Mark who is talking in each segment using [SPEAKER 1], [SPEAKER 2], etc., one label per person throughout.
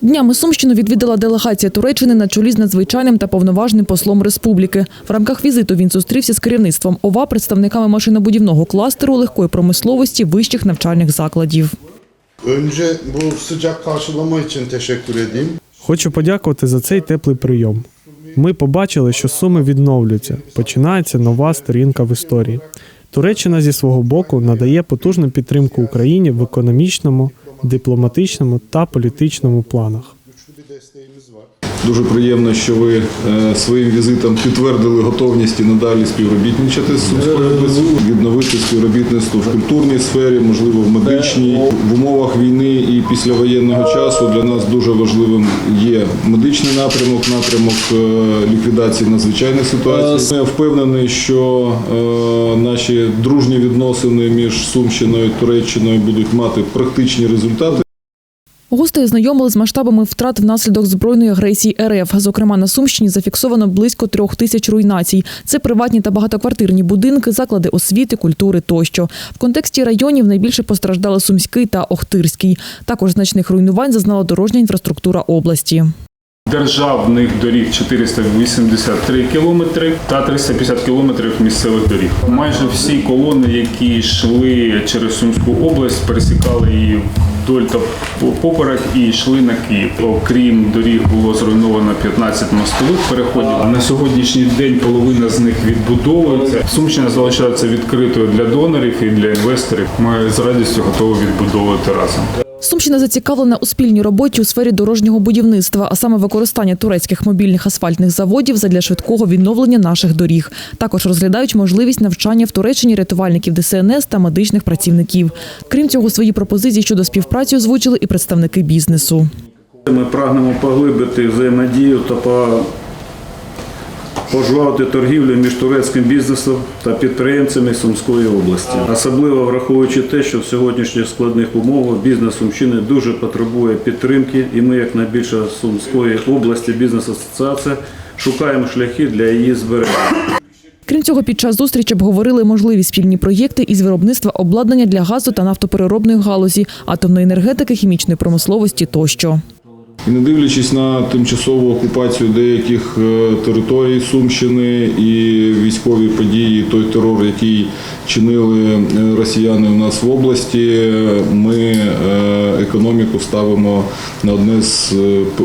[SPEAKER 1] Днями Сумщину відвідала делегація Туреччини на чолі з надзвичайним та повноважним послом республіки. В рамках візиту він зустрівся з керівництвом ОВА, представниками машинобудівного кластеру, легкої промисловості, вищих навчальних закладів.
[SPEAKER 2] Önce bu sıcak karşılama için teşekkür edeyim.
[SPEAKER 3] Хочу подякувати за цей теплий прийом. Ми побачили, що суми відновлюються. Починається нова сторінка в історії. Туреччина зі свого боку надає потужну підтримку Україні в економічному, дипломатичному та політичному планах.
[SPEAKER 4] Дуже приємно, що ви е, своїм візитом підтвердили готовність і надалі співробітничати з Сумською відновити співробітництво в культурній сфері, можливо, в медичній. В умовах війни і післявоєнного часу для нас дуже важливим є медичний напрямок, напрямок е, ліквідації надзвичайних ситуацій. Я впевнений, що е, наші дружні відносини між Сумщиною і Туреччиною будуть мати практичні результати.
[SPEAKER 1] Гості ознайомили з масштабами втрат внаслідок збройної агресії РФ. Зокрема, на Сумщині зафіксовано близько трьох тисяч руйнацій. Це приватні та багатоквартирні будинки, заклади освіти, культури тощо. В контексті районів найбільше постраждали Сумський та Охтирський. Також значних руйнувань зазнала дорожня інфраструктура області.
[SPEAKER 5] Державних доріг 483 кілометри та 350 кілометрів місцевих доріг. Майже всі колони, які йшли через Сумську область, пересікали її вдоль та поперек і йшли на Київ. Окрім доріг було зруйновано 15 мостових переходів. А на сьогоднішній день половина з них відбудовується. Сумщина залишається відкритою для донорів і для інвесторів. Ми з радістю готові відбудовувати разом.
[SPEAKER 1] Сумщина зацікавлена у спільній роботі у сфері дорожнього будівництва, а саме використання турецьких мобільних асфальтних заводів задля швидкого відновлення наших доріг. Також розглядають можливість навчання в Туреччині рятувальників ДСНС та медичних працівників. Крім цього, свої пропозиції щодо співпраці озвучили і представники бізнесу.
[SPEAKER 6] Ми прагнемо поглибити взаємодію та пожвавити торгівлю між турецьким бізнесом та підприємцями Сумської області, особливо враховуючи те, що в сьогоднішніх складних умовах бізнес Сумщини дуже потребує підтримки, і ми, як найбільша Сумської області бізнес-асоціація, шукаємо шляхи для її збереження.
[SPEAKER 1] Крім цього, під час зустрічі обговорили можливі спільні проєкти із виробництва обладнання для газу та нафтопереробної галузі, атомної енергетики, хімічної промисловості тощо.
[SPEAKER 4] І не дивлячись на тимчасову окупацію деяких е, територій Сумщини і військові події, той терор, який чинили е, росіяни у нас в області, е, ми економіку ставимо на одне з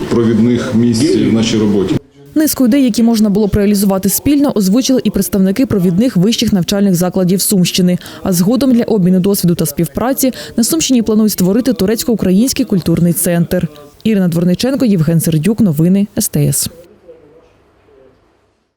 [SPEAKER 4] провідних місць в нашій роботі.
[SPEAKER 1] Низку ідей, які можна було б реалізувати спільно, озвучили і представники провідних вищих навчальних закладів Сумщини. А згодом для обміну досвіду та співпраці на Сумщині планують створити турецько-український культурний центр. Ірина Дворниченко, Євген Сердюк. Новини СТС.